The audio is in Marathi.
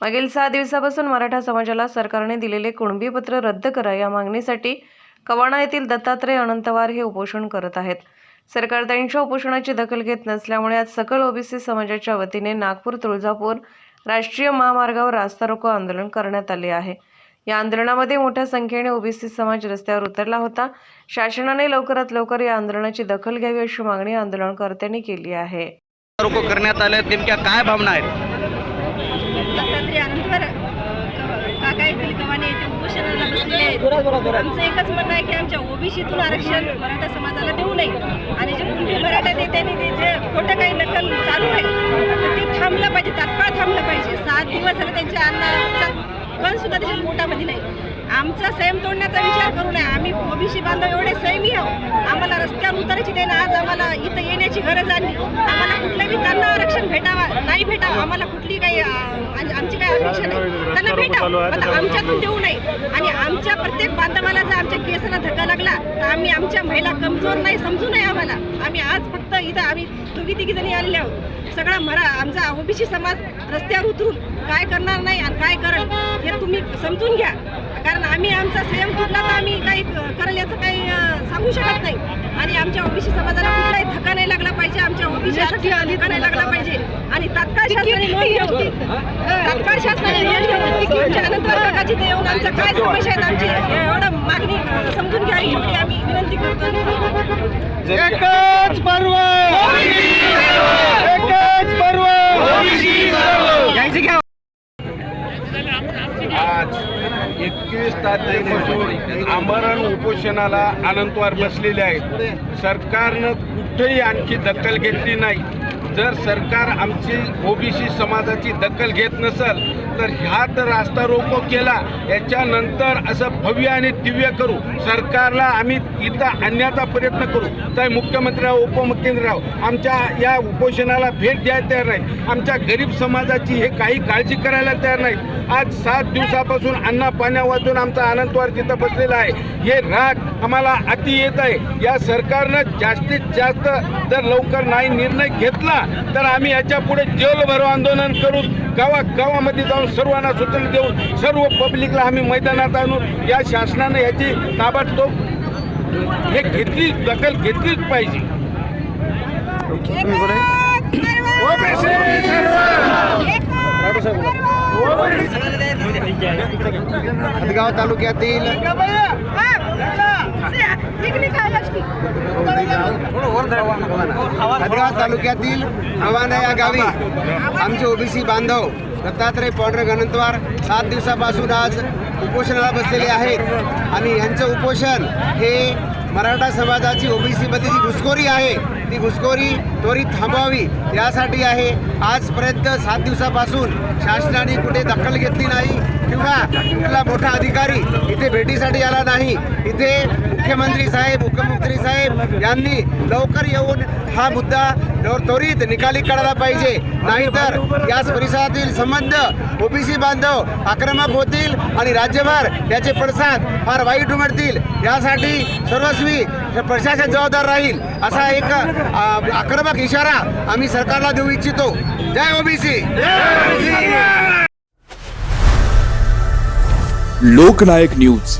मागील सहा दिवसापासून मराठा समाजाला सरकारने दिलेले कुणबी पत्र रद्द करा या मागणीसाठी कवाणा येथील दत्तात्रय अनंतवार हे उपोषण करत आहेत. सरकार त्यांच्या उपोषणाची दखल घेत नसल्यामुळे आज सकल ओबीसी समाजाच्या वतीने नागपूर तुळजापूर राष्ट्रीय महामार्गावर रास्ता रोको आंदोलन करण्यात आले आहे. या आंदोलनामध्ये मोठ्या संख्येने ओबीसी समाज रस्त्यावर उतरला होता. शासनाने लवकरात लवकर या आंदोलनाची दखल घ्यावी अशी मागणी आंदोलनकर्त्यांनी केली आहे. रोको करण्यात आले नेमक्या काय भावना आहेत? दत्तात्रय अनंतवर काका येथील गव्हाणे येथे उपोषणाला बसलेले आहेत. आमचं एकच म्हणणं आहे की आमच्या ओबीसीतून आरक्षण मराठा समाजाला देऊ नये. आणि जे कुणबी मराठा नेत्यांनी ते जे खोटं काही नकल चालू आहे तर ते थांबलं पाहिजे तात्काळ थांबलं पाहिजे. सात दिवस झाले त्यांच्या अन्नाचा पण सुद्धा त्याच्या पोटामध्ये नाही. आमचा संयम तोडण्याचा विचार करू नये. आम्ही ओबीसी बांधव एवढे संयमी आहोत. आम्हाला रस्त्यावर उतरायची त्यानं आज आम्हाला इथं येण्याची गरज आली आम्हाला कुठल्याही त्यांना आरक्षण भेटावा नाही भेटावं. आम्हाला कुठली काही काही अपेक्षा नाही. त्यांना भेटावं आता आमच्यातून देऊ नये. आणि आमच्या प्रत्येक बांधवाला जर आमच्या केसाला धक्का लागला तर आम्ही आमच्या महिला कमजोर नाही समजू नये आम्हाला. आम्ही आज फक्त इथं आम्ही दोघी तिघी जणी आलेले आहोत. सगळा मरा आमचा ओबीसी समाज रस्त्यावर उतरून काय करणार नाही आणि काय करल हे तुम्ही समजून घ्या. कारण आम्ही आमचा संयम तुटला तर आम्ही काही करेल याचं काही सांगू शकत नाही. आणि आमच्या ओबीसी समाजाला कुठलाही धक्का नाही लागला पाहिजे आमच्या ओबीसी धक्का नाही लागला पाहिजे आणि तात्काळ शासनाने नोंद घ्यावी तत्काळ शासनाने नोंद घ्यावी आमच्या अनंतवार काकाची ते येऊन आमचं काय समस्या आहेत आमची एवढं मागणी समजून घ्यावी एवढी आम्ही विनंती करतो एकच पर्व! एकच पर्व! यायचं घ्या आज एकवीस तारखेपासून आमरण उपोषणाला अनंतवार बसलेले आहेत. सरकारनं कुठेही आणखी दखल घेतली नाही. जर सरकार आमची ओबीसी समाजाची दखल घेत नसेल तर ह्या तर रास्ता रोको केला याच्यानंतर असं भव्य आणि दिव्य करू. सरकारला आम्ही इथं आणण्याचा प्रयत्न करू. तर मुख्यमंत्री राव उपमुख्यमंत्री राव आमच्या या उपोषणाला भेट द्यायला तयार नाही आमच्या गरीब समाजाची हे काही काळजी करायला तयार नाही आज सात दिवसापासून अन्ना पाण्या वाचून आमचा आनंदवार तिथं बसलेला आहे. हे राग आम्हाला अति येत आहे. या सरकारनं जास्तीत जास्त जर लवकर नाही निर्णय घेतला तर आम्ही याच्यापुढे जेलभरो आंदोलन करून गावा गावामध्ये जाऊन सर्वांना सूचना देऊन सर्व पब्लिकला आम्ही मैदानात आणून या शासनानं याची ताबडतोब हे घेतली दखल घेतलीच पाहिजे. हदगाव तालुक्यातील हदगाव तालुक्यातील हवाना या गावी. आमचे ओबीसी बांधव दत्तात्रय पांडुरंग गणंतवार सात दिवसापासून आज उपोषणाला बसलेले आहेत. आणि यांचं उपोषण हे मराठा समाजाची ओबीसीमध्ये जी घुसखोरी आहे. ती घुसखोरी त्वरित थांबावी यासाठी आहे. आजपर्यंत सात दिवसापासून शासनाने कुठे दखल घेतली नाही किंवा कुठला मोठा अधिकारी इथे भेटीसाठी आला नाही. इथे मुख्यमंत्री साहेब उपमुख्यमंत्री साहेब यांनी लवकर येऊन हा मुद्दा त्वरित निकाली काढायला पाहिजे. नाहीतर याच परिसरातील संबंध ओबीसी बांधव आक्रमक होतील आणि राज्यभर याचे पडसाद फार वाईट उमटतील यासाठी सर्वस्वी प्रशासन जबाबदार राहील असा एक आक्रमक इशारा आम्ही सरकारला देऊ इच्छितो. जय ओबीसी. लोकनायक न्यूज.